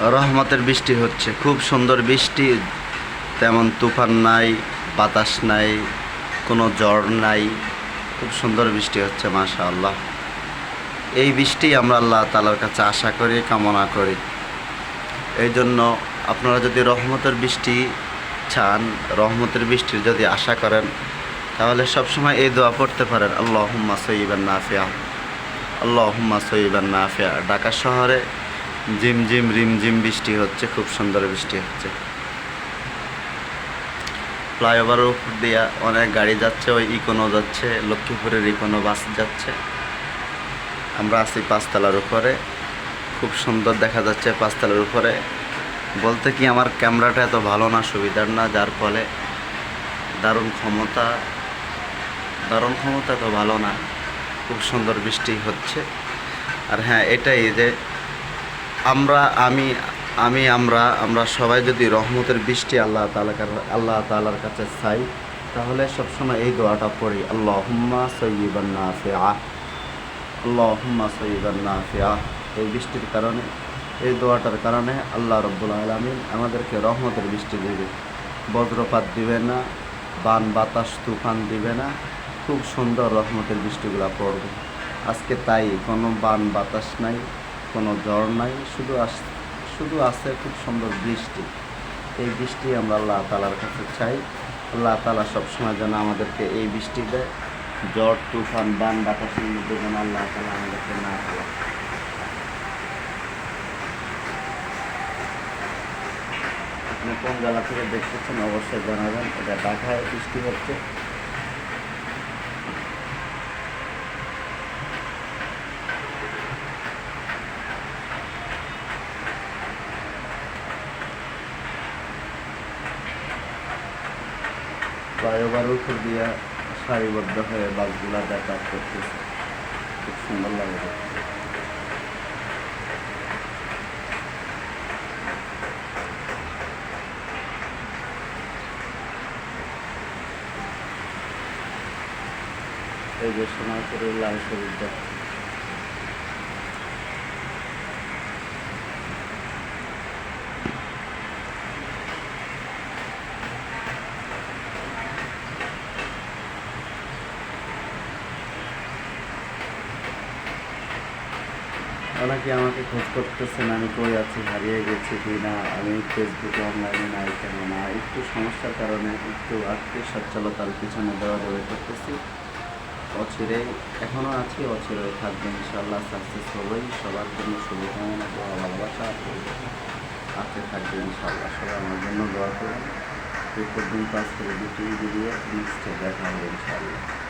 রহমতের বৃষ্টি হচ্ছে। খুব সুন্দর বৃষ্টি, তেমন তুফান নাই, বাতাস নাই, কোনো জ্বর নাই। খুব সুন্দর বৃষ্টি হচ্ছে মাশা আল্লাহ এই বৃষ্টি আমরা আল্লাহ তালার কাছে আশা করি, কামনা করি। এই জন্য আপনারা যদি রহমতের বৃষ্টি চান, রহমতের বৃষ্টির যদি আশা করেন, তাহলে সবসময় এই দোয়া পড়তে পারেন আল্লাহ হুম্মা সইবান নাফিয়া। আল্লাহ হুম্মা সইবান নাফিয়া। ঢাকা শহরে জিম জিম রিম জিম বৃষ্টি হচ্ছে, খুব সুন্দর বৃষ্টি হচ্ছে। ফ্লাইওভারের উপর দিয়ে অনেক গাড়ি যাচ্ছে, ওই ইকোনো যাচ্ছে, লক্ষ্মীপুরের ইকোনো বাস যাচ্ছে। আমরা আছি পাঁচতলার উপরে, খুব সুন্দর দেখা যাচ্ছে পাঁচতলার উপরে। বলতে কি আমার ক্যামেরাটা এত ভালো না, সুবিধার না, যার ফলে দারুণ ক্ষমতা দারুণ ক্ষমতা তো ভালো না, খুব সুন্দর বৃষ্টি হচ্ছে। আর হ্যাঁ এটাই যে আমরা, আমি আমি, আমরা আমরা সবাই যদি রহমতের বৃষ্টি আল্লাহ তালাকার আল্লাহ তালার কাছে চাই, তাহলে সবসময় এই দোয়াটা পড়ি আল্লাহ হুম্মা সৈবান নাফিয়া আল্লাহ হুম্মা সৈবান নাফিয়া এই বৃষ্টির কারণে, এই দোয়াটার কারণে আল্লাহ রব্বুল আলমিন আমাদেরকে রহমতের বৃষ্টি দেবে বজ্রপাত দিবে না, বান, বাতাস, তুফান দিবে না, খুব সুন্দর রহমতের বৃষ্টিগুলো পড়বে। আজকে তাই কোনো বান, বাতাস নাই। কোনো জ্বর নাই, শুধু আস, শুধু আছে খুব সুন্দর বৃষ্টি। এই বৃষ্টি আমরা আল্লাহ তালার কাছে চাই। আল্লাহ তালা সবসময় যেন আমাদেরকে এই বৃষ্টি দেয়। ঝড়, তুফান, বান বাতাসের মধ্যে যেন আল্লাহ তালা আমাদেরকে না ফেলা। আপনি কোন জেলা থেকে দেখতেছেন, অবশ্যই জানাবেন। এটা ঢাকায় বৃষ্টি হচ্ছে। ফ্লাইওভার উপর দিয়ে সারিবদ্ধ হয়ে বাসগুলা যাতায়াত করতেছে। খুব সুন্দর লাগে এই যে সোনারপুরের লাল শরীরটা অনেকে আমাকে খোঁজ করতেছেন আমি কই আছি? হারিয়ে গেছি কি না? আমি ফেসবুকে অনলাইনে নাই কেন? না, একটু সমস্যার কারণে, একটু আর্থিক সচ্ছলতার পিছনে দৌড়াদৌড়ি করতেছি। অচিরেই এখনও আছি অচিরেই থাকবে ইনশাল্লাহ সাকসেস হবেই সবার জন্য শুভকামনা, দোয়া, ভালোবাসা আছে থাকবে ইনশাল্লাহ সবাই আমার জন্য দোয়া করুন। এই পর্যন্ত আজকের দুটি ভিডিও নেক্সটে দেখা হবে ইনশাল্লাহ